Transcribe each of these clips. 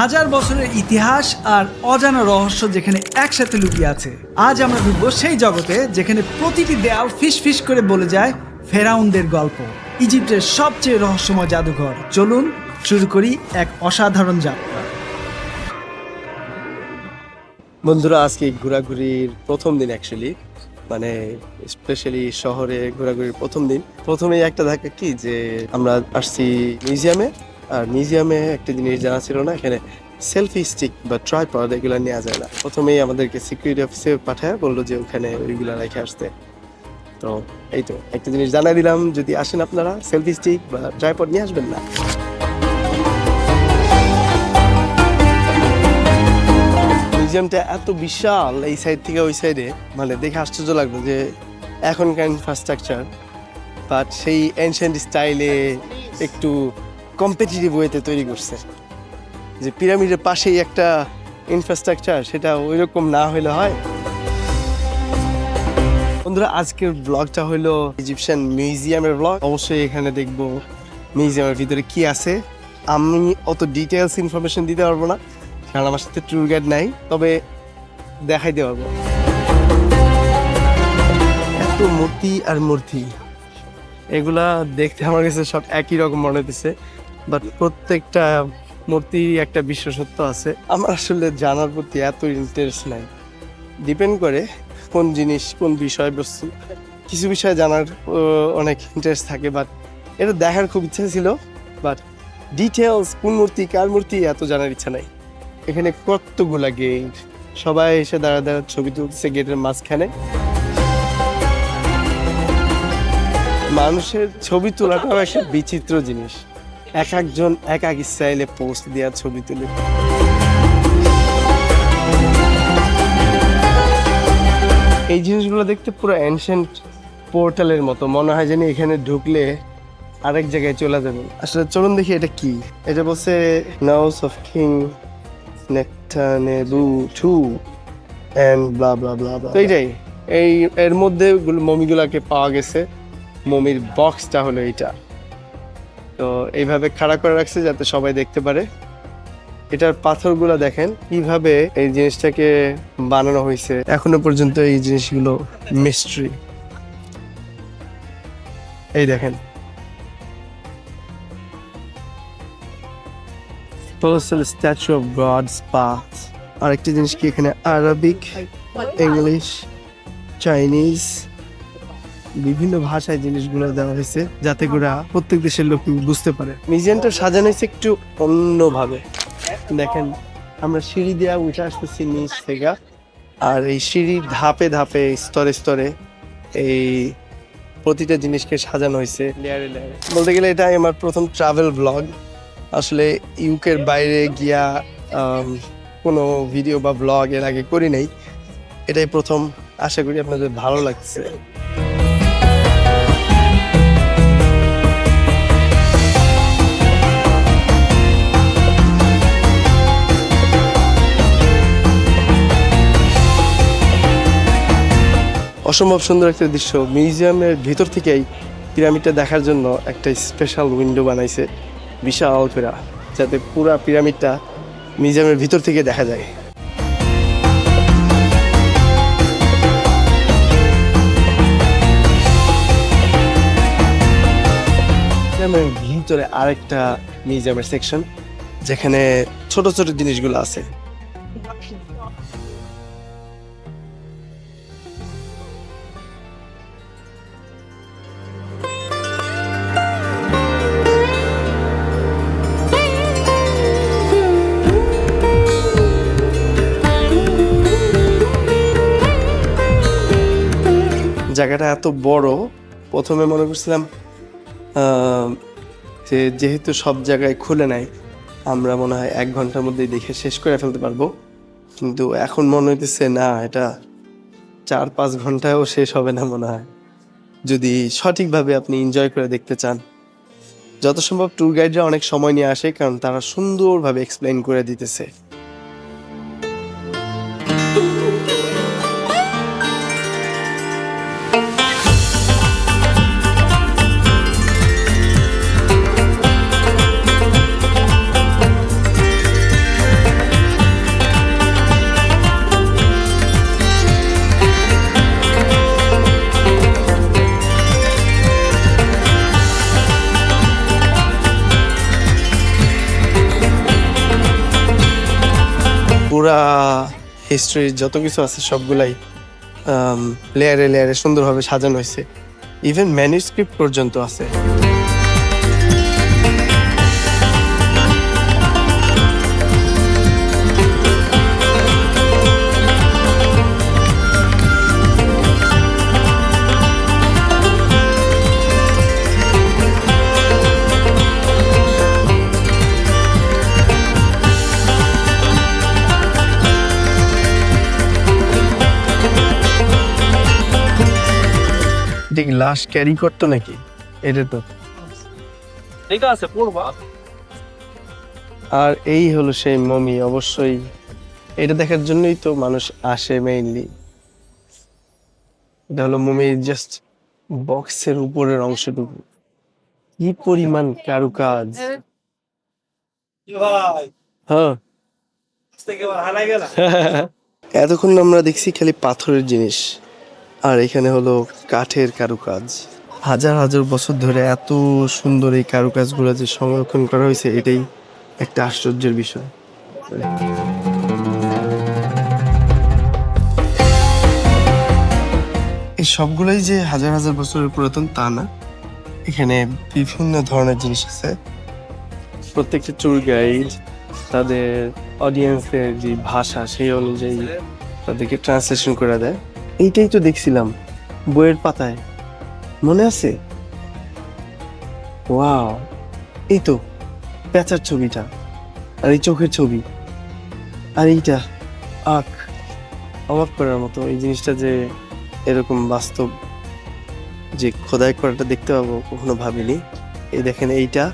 হাজার বছরের ইতিহাস আর অজানা রহস্য যেখানে একসাথে লুকিয়ে আছে। আজ আমরা ঢুকবো সেই জগতে যেখানে প্রতিটি দেয়াল ফিস ফিস করে বলে যায় ফেরাউনদের গল্প। ইজিপ্টের সবচেয়ে রহস্যময় জাদুঘর। চলুন শুরু করি এক অসাধারণ যাত্রা। বন্ধুরা, আজকে ঘোরাঘুরির প্রথম দিন অ্যাকচুয়ালি মানে স্পেশালি শহরে ঘোরাঘুরির প্রথম দিন। প্রথমেই একটা ধাক্কা কি যে আমরা আসছি মিউজিয়ামে আর মিউজিয়ামে একটা জিনিস জানা ছিল না, এখানে সেলফি স্টিক বা ট্রাইপড এগুলো নেওয়া যায় না। প্রথমেই আমাদেরকে সিকিউরিটি অফিসে পাঠায়, বলল যে ওখানে ওইগুলো রেখে আসতে। তো এই তো, একটা জিনিস জানাই দিলাম, যদি আসেন আপনারা, সেলফি স্টিক বা ট্রাইপড নিয়ে আসবেন না। মিউজিয়ামটা এত বিশাল, এই সাইড থেকে ওই সাইডে মানে দেখে আশ্চর্য লাগল যে এখনকার ইনফ্রাস্ট্রাকচার বাট সেই এনশিয়েন্ট স্টাইলে একটু কম্পিটিটিভ ওয়েতে তৈরি করছে। যে পিরামিডের পাশেই একটা ইনফ্রাস্ট্রাকচার সেটা ওই রকম না হলে হয়। বন্ধুরা, আজকের ব্লগটা হলো ইজিপশিয়ান মিউজিয়ামের ব্লগ অবশ্যই এখানে দেখব মিউজিয়ামের ভিতরে কি আছে। আমি অত ডিটেলস ইনফরমেশন দিতে পারব না, কারণ আমার সাথে ট্যুর গাইড নাই, তবে দেখাইতে পারব। এত মূর্তি আর মূর্তি, এগুলা দেখতে আমার কাছে সব একই রকম মনে হতেছে বাট প্রত্যেকটা মূর্তি একটা বিশেষত্ব আছে। আমার আসলে জানার প্রতি এত ইন্টারেস্ট নাই। ডিপেন্ড করে কোন জিনিস, কোন বিষয়বস্তু। কিছু বিষয় জানার অনেক ইন্টারেস্ট থাকে বাট এটা দেখার খুব ইচ্ছা ছিল। বাট ডিটেলস কোন মূর্তি, কার মূর্তি, এত জানার ইচ্ছা নাই। এখানে কতগুলা গেট সবাই এসে দাঁড়া দাঁড়া ছবি তুলছে গেটের মাঝখানে। মানুষের ছবি তোলাটাও একটা বিচিত্র জিনিস। এক একজন এক এক স্টাইলে পোস্ট দেওয়া ছবি তুলে। এই জিনিসগুলো দেখতে পুরো অ্যানশিয়েন্ট পোর্টালের মতো। মনে হয় জানি এখানে ঢুকলে আরেক জায়গায় চলে যাবেন আসলে চলুন দেখি এটা কি। এটা বলছে নাউস of king Nectanebo two and blah blah blah blah তো এইটাই। এই এর মধ্যে গুলো- মমিগুলাকে পাওয়া গেছে। মমির বক্সটা হলো এইটা। তো এইভাবে খাড়া করে রাখছে যাতে সবাই দেখতে পারে। এটার পাথরগুলো দেখেন কীভাবে এই জিনিসটাকে বানানো হয়েছে। এখনও পর্যন্ত এই জিনিসগুলো মিস্ট্রি এই দেখেন। Statue of God's Path আরেকটি জিনিস কি এখানে? আরবিক ইংলিশ চাইনিজ বিভিন্ন ভাষায় জিনিসগুলো দেওয়া হয়েছে যাতে করে প্রত্যেক দেশের লোক বুঝতে পারে। মিউজিয়ামটা সাজানো হয়েছে একটু অন্যভাবে। দেখেন, আমরা সিঁড়ি দেওয়া উঠে আসতেছি নিচ থেকে। আর এই সিঁড়ির ধাপে ধাপে, স্তরে স্তরে এই প্রতিটা জিনিসকে সাজানো হয়েছে বলতে গেলে এটা আমার প্রথম ট্রাভেল ব্লগ আসলে ইউকের বাইরে গিয়া কোনো ভিডিও বা ব্লগ এর আগে করি নাই। এটাই প্রথম। আশা করি আপনাদের ভালো লাগছে। অসম্ভব সুন্দর একটা দৃশ্য। মিউজিয়ামের ভিতর থেকেই পিরামিডটা দেখার জন্য একটা স্পেশাল উইন্ডো বানাইছে বিশাল করে, যাতে পুরা পিরামিডটা মিউজিয়ামের ভিতর থেকে দেখা যায়। মিউজিয়ামের ভিতরে আরেকটা মিউজিয়ামের সেকশন যেখানে ছোট ছোট জিনিসগুলো আছে। জায়গাটা এত বড়, প্রথমে মনে করছিলাম যে যেহেতু সব জায়গায় খুলে নাই, আমরা মনে হয় এক ঘণ্টার মধ্যেই দেখে শেষ করে ফেলতে পারব। কিন্তু এখন মনে হইতেছে, না, এটা চার পাঁচ ঘন্টায়ও শেষ হবে না মনে হয়। যদি সঠিকভাবে আপনি এনজয় করে দেখতে চান। যত সম্ভব ট্যুর গাইডরা অনেক সময় নিয়ে আসে, কারণ তারা সুন্দরভাবে এক্সপ্লেন করে দিতেছে। পুরা হিস্ট্রি যত কিছু আছে সবগুলাই লেয়ারে লেয়ারে সুন্দরভাবে সাজানো হয়েছে। ইভেন ম্যানুস্ক্রিপ্ট পর্যন্ত আছে। কি লাশ ক্যারি করতো নাকি? এটা তো। ঠিক আছে পড়বা। আর এই হলো সেই মমি অবশ্যই। এটা দেখার জন্যই তো মানুষ আসে মেইনলি এটা হলো মমি জাস্ট বক্সের উপরের অংশটুকু। কি পরিমাণ কারুকাজ। ভাই? হ্যাঁ। এতক্ষণ আমরা দেখছি খালি পাথরের জিনিস। আর এখানে হলো কাঠের কারুকাজ। হাজার হাজার বছর ধরে এত সুন্দর এই কারুকাজগুলো যে সংরক্ষণ করা হয়েছে, এটাই একটা আশ্চর্যের বিষয়। এই সবগুলোই যে হাজার হাজার বছরের পুরাতন তা না, এখানে বিভিন্ন ধরনের জিনিস আছে। প্রত্যেকটা ট্যুর গাইড তাদের অডিয়েন্সের যে ভাষা, সেই অনুযায়ী তাদেরকে ট্রান্সলেশন করে দেয়। এইটাই তো দেখছিলাম, বইয়ের পাতায়। মনে আছে? ওয়াও, এই তো, পেঁচার ছবিটা, আর এই চোখের ছবি। আর এইটা, আখ, অবাক করার মতো, এই জিনিসটা যে এরকম বাস্তব, যে খোদাই করাটা দেখতে পাবো কখনো ভাবিনি। এই দেখেন এইটা,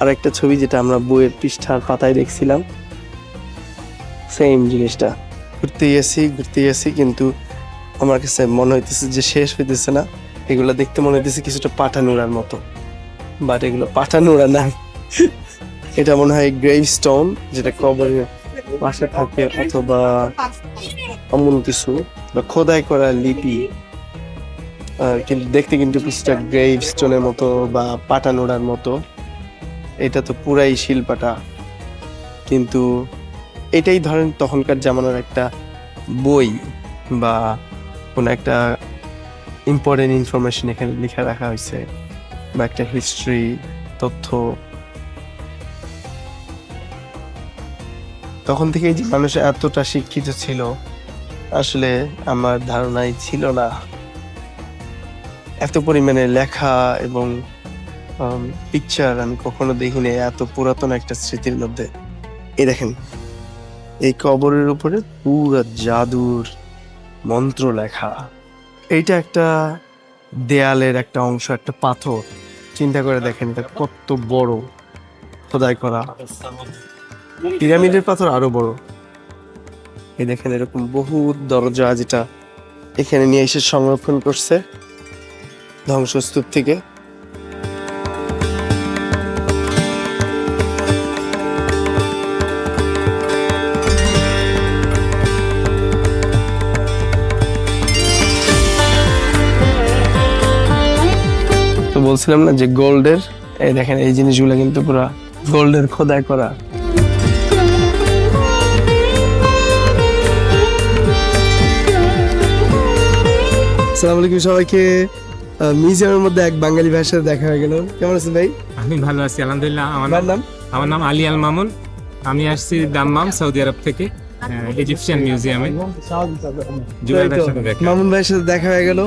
আর একটা ছবি যেটা আমরা বইয়ের পৃষ্ঠার পাতায় দেখছিলাম। সেম জিনিসটা ঘুরতে গেছি ঘুরতে গেছি কিন্তু আমার কাছে মনে হইতেছে যে শেষ হইতেছে না। এগুলো দেখতে মনে হইতেছে কিছুটা পাঠানুরার মতো। বাট এগুলো পাঠানুরা না। এটা মনে হয় গ্রেভ স্টোন যেটা কবরের পাশে থাকে অথবা এমন কিছু, বা খোদাই করা লিপি। কিন্তু দেখতে কিন্তু কিছুটা গ্রেভ স্টোনের মতো বা পাটানোড়ার মতো। এটা তো পুরাই শিল্পাটা। কিন্তু এটাই ধরেন তখনকার জামানার একটা বই বা কোনো একটা ইম্পর্টেন্ট ইনফরমেশন এখানে লিখে রাখা হয়েছে বা একটা হিস্ট্রি তথ্য। তখন থেকে যে মানুষ এতটা শিক্ষিত ছিল, আসলে আমার ধারণাই ছিল না। এত পরিমাণে লেখা এবং পিকচার আমি কখনো দেখিনি এত পুরাতন একটা স্মৃতির মধ্যে। এই দেখেন, এই কবরের উপরে পুরো জাদুর মন্ত্র লেখা এইটা একটা দেয়ালের একটা অংশ, একটা পাথর। চিন্তা করে দেখেন, এটা কত বড়। খোদাই করা। পিরামিডের পাথর আরও বড়। এই দেখেন, এরকম বহু দরজা যেটা এখানে নিয়ে এসে সংরক্ষণ করছে। ধ্বংসস্তূপ থেকে। বলছিলাম না যে গোল্ডের এই দেখেন এই জিনিসগুলো কিন্তু পুরো গোল্ডের খোদাই করা। আসসালামু আলাইকুম সবাইকে। মিউজিয়ামের মধ্যে এক বাঙালি ভাষায় দেখা হয়ে গেল। কেমন আছেন ভাই? আমি ভালো আছি আলহামদুলিল্লাহ। আমার নাম? আমার নাম আলী আল মামুন। আমি আসছি দাম্মাম সৌদি আরব থেকে ইজিপশিয়ান মিউজিয়ামে ভাইয়ের মামুন ভাইয়ের সাথে দেখা হয়ে গেল।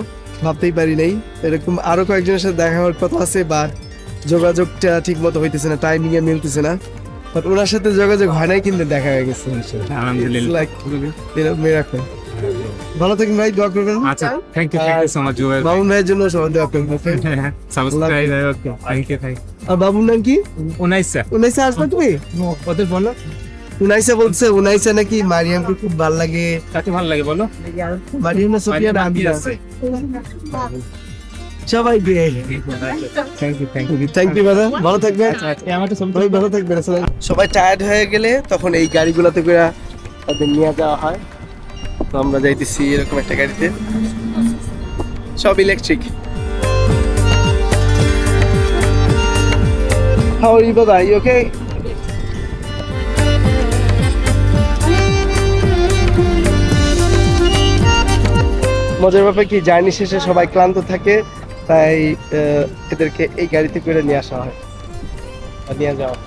ভাবতেই পারি নাই। এরকম আরও কয়েকজনের সাথে দেখা হওয়ার কথা আছে বা যোগাযোগটা ঠিক মতো হইতেছে না টাইমিং এ মিলতেছে না। বাট ওনার সাথে যোগাযোগ হয় নাই কিন্তু দেখা হয়ে গেছে আলহামদুলিল্লাহ। ভালো থাকেন ভাই দোয়া করবেন। আচ্ছা thank you thank you so much Jewel Mamun ভাইয়ের জন্য সবাই দোয়া করবেন? Subscribe okay thank you thank আর বাবুর নাম কি? উনাইসা। উনাইসা আসবে তুমি? ওদের বলো। উনাইসা বলছে উনাইসা নাকি? মারিয়ামকে খুব ভালো লাগে। কাকে ভালো লাগে বলো? মারিয়াম না সোফিয়া বাকি আছে? সবাই ভালো আমার সবাই ভালো সবাই টায়ার্ড হয়ে গেলে তখন এই গাড়িগুলোতে করে তাদের নিয়ে যাওয়া হয়। তো আমরা যাইতেছি এরকম একটা গাড়িতে। সব electric How are you, brother? Are you okay? মজার ব্যাপার কি, জার্নি শেষে সবাই ক্লান্ত থাকে, তাই এদেরকে এই গাড়িতে করে নিয়ে আসা হয় নিয়ে যাওয়া।